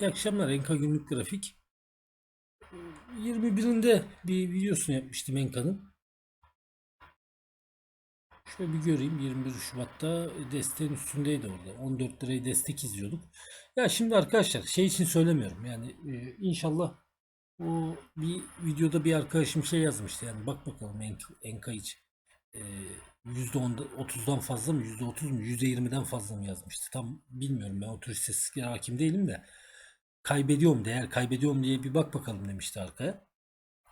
İyi akşamlar Enka günlük grafik. 21'inde bir videosunu yapmıştım Enka'nın. Şöyle bir göreyim 21 Şubat'ta desteğin üstündeydi orada. 14 lirayı destek izliyorduk. Ya şimdi arkadaşlar şey için söylemiyorum. Yani e, inşallah o bir videoda bir arkadaşım şey yazmıştı. Yani bak bakalım Enka, için. E, %10'da 30'dan fazla mı %30 mu %20'den fazla mı yazmıştı. Tam bilmiyorum ben o tür istatistiklere hakim değilim de kaybediyorum değer kaybediyorum diye bir bak bakalım demişti arkaya.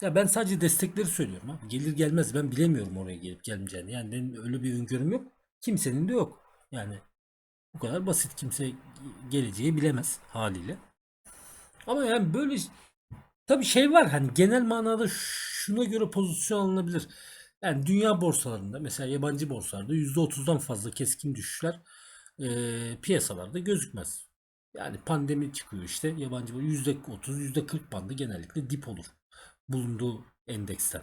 Ya ben sadece destekleri söylüyorum abi. Gelir gelmez ben bilemiyorum oraya gelip gelmeyeceğini. Yani benim öyle bir öngörüm yok. Kimsenin de yok. Yani bu kadar basit kimse geleceği bilemez haliyle. Ama yani böyle tabii şey var hani genel manada şuna göre pozisyon alınabilir. Yani dünya borsalarında mesela yabancı borsalarda %30'dan fazla keskin düşüşler e, piyasalarda gözükmez. Yani pandemi çıkıyor işte yabancı bu %30 %40 bandı genellikle dip olur bulunduğu endeksten.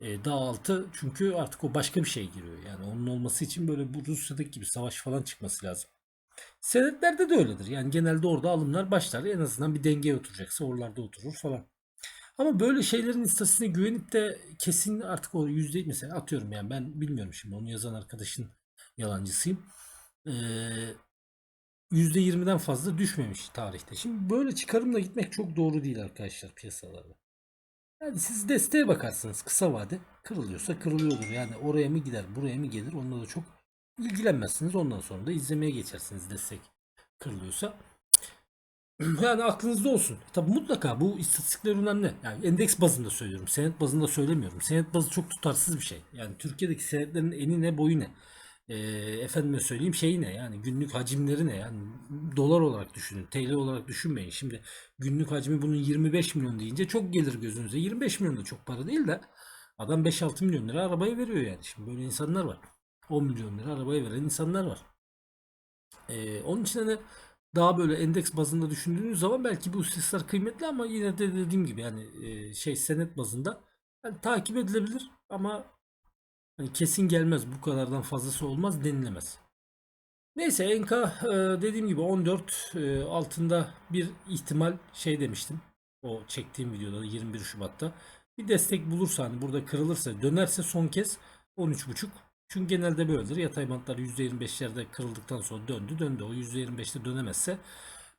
E, daha altı çünkü artık o başka bir şey giriyor. Yani onun olması için böyle bu Rusya'daki gibi savaş falan çıkması lazım. Senetlerde de öyledir. Yani genelde orada alımlar başlar. En azından bir dengeye oturacaksa oralarda oturur falan. Ama böyle şeylerin istatistiğine güvenip de kesin artık o yüzde mesela atıyorum yani ben bilmiyorum şimdi onu yazan arkadaşın yalancısıyım. Ee, %20'den fazla düşmemiş tarihte. Şimdi böyle çıkarımla gitmek çok doğru değil arkadaşlar piyasalarda. Yani siz desteğe bakarsınız kısa vade kırılıyorsa kırılıyordur. Yani oraya mı gider buraya mı gelir onunla da çok ilgilenmezsiniz. Ondan sonra da izlemeye geçersiniz destek kırılıyorsa. Yani aklınızda olsun. Tabi mutlaka bu istatistikler önemli. Yani endeks bazında söylüyorum. Senet bazında söylemiyorum. Senet bazı çok tutarsız bir şey. Yani Türkiye'deki senetlerin eni ne boyu ne? E, efendime söyleyeyim şey ne yani günlük hacimleri ne? Yani dolar olarak düşünün TL olarak düşünmeyin. Şimdi günlük hacmi bunun 25 milyon deyince çok gelir gözünüze. 25 milyon da çok para değil de adam 5-6 milyon lira arabaya veriyor yani. Şimdi böyle insanlar var. 10 milyon lira arabaya veren insanlar var. E, onun için hani daha böyle endeks bazında düşündüğünüz zaman belki bu hususlar kıymetli ama yine de dediğim gibi yani e, şey senet bazında yani takip edilebilir ama Hani kesin gelmez bu kadardan fazlası olmaz denilemez. Neyse Enka dediğim gibi 14 e, altında bir ihtimal şey demiştim. O çektiğim videoda 21 Şubat'ta. Bir destek bulursa hani burada kırılırsa dönerse son kez 13.5. Çünkü genelde böyledir. Yatay bantlar %25'lerde kırıldıktan sonra döndü döndü. O %25'te dönemezse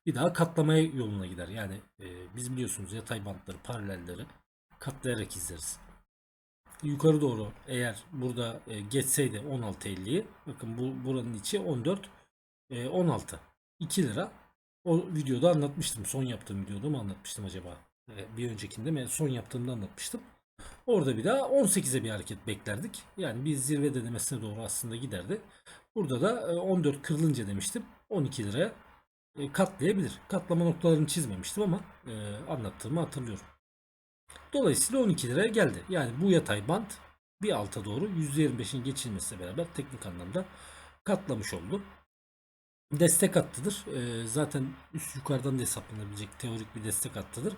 bir daha katlamaya yoluna gider. Yani e, biz biliyorsunuz yatay bantları, paralelleri katlayarak izleriz yukarı doğru eğer burada e, geçseydi 16.50'yi bakın bu buranın içi 14 e, 16 2 lira. O videoda anlatmıştım. Son yaptığım videoda mı anlatmıştım acaba? E, bir öncekinde mi? Son yaptığımda anlatmıştım. Orada bir daha 18'e bir hareket beklerdik. Yani bir zirve denemesine doğru aslında giderdi. Burada da e, 14 kırılınca demiştim 12 liraya e, katlayabilir. Katlama noktalarını çizmemiştim ama e, anlattığımı hatırlıyorum Dolayısıyla 12 liraya geldi. Yani bu yatay band bir alta doğru %25'in geçilmesiyle beraber teknik anlamda katlamış oldu. Destek hattıdır. Ee, zaten üst yukarıdan da hesaplanabilecek teorik bir destek hattıdır.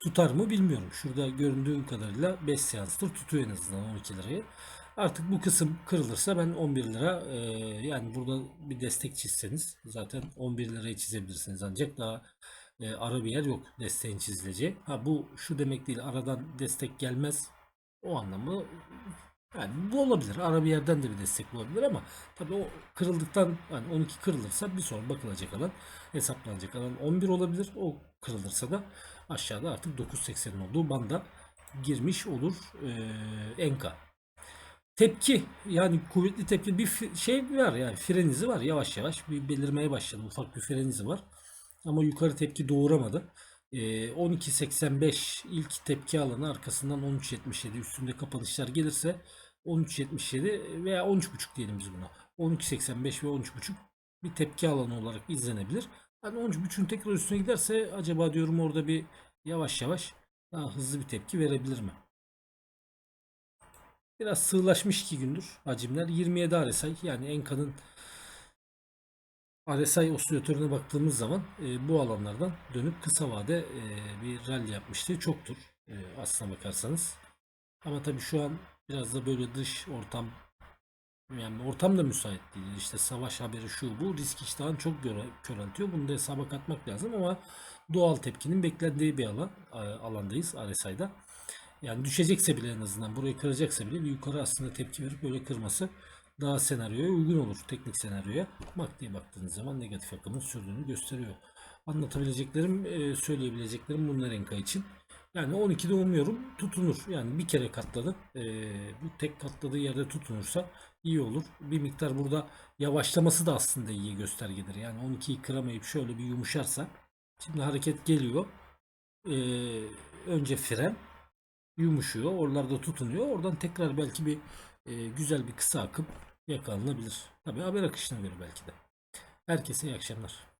Tutar mı bilmiyorum. Şurada göründüğü kadarıyla 5 seanstır tutuyor en azından 12 lirayı. Artık bu kısım kırılırsa ben 11 lira e, yani burada bir destek çizseniz zaten 11 lirayı çizebilirsiniz ancak daha e, ara bir yer yok desteğin çizileceği. Ha bu şu demek değil aradan destek gelmez o anlamı yani bu olabilir. Ara bir yerden de bir destek olabilir ama tabii o kırıldıktan yani 12 kırılırsa bir sonra bakılacak alan hesaplanacak alan 11 olabilir. O kırılırsa da aşağıda artık 9.80'in olduğu banda girmiş olur ee, Enka. Tepki yani kuvvetli tepki bir şey var yani frenizi var yavaş yavaş bir belirmeye başladı ufak bir frenizi var ama yukarı tepki doğuramadı. E, ee, 12.85 ilk tepki alanı arkasından 13.77 üstünde kapanışlar gelirse 13.77 veya 13.5 diyelim biz buna. 12.85 ve 13.5 bir tepki alanı olarak izlenebilir. Yani 13.5'ün tekrar üstüne giderse acaba diyorum orada bir yavaş yavaş daha hızlı bir tepki verebilir mi? Biraz sığlaşmış iki gündür hacimler. 27 RSI yani Enka'nın RSI osilatörüne baktığımız zaman e, bu alanlardan dönüp kısa vade e, bir rally yapmıştı. Çoktur e, aslına bakarsanız. Ama tabii şu an biraz da böyle dış ortam Yani ortam da müsait değil. İşte savaş haberi şu bu risk iştahını çok göre, köreltiyor. Bunu da hesaba katmak lazım ama doğal tepkinin beklendiği bir alan alandayız RSI'da. Yani düşecekse bile en azından burayı kıracaksa bile bir yukarı aslında tepki verip böyle kırması daha senaryoya uygun olur. Teknik senaryoya. Bak diye baktığınız zaman negatif akımın sürdüğünü gösteriyor. Anlatabileceklerim, e, söyleyebileceklerim bunlar Enka için. Yani 12'de umuyorum tutunur. Yani bir kere katladı. E, bu tek katladığı yerde tutunursa iyi olur. Bir miktar burada yavaşlaması da aslında iyi göstergedir. Yani 12'yi kıramayıp şöyle bir yumuşarsa şimdi hareket geliyor. E, önce fren yumuşuyor. Oralarda tutunuyor. Oradan tekrar belki bir e, güzel bir kısa akım yakalanabilir. Tabii haber akışına göre belki de. Herkese iyi akşamlar.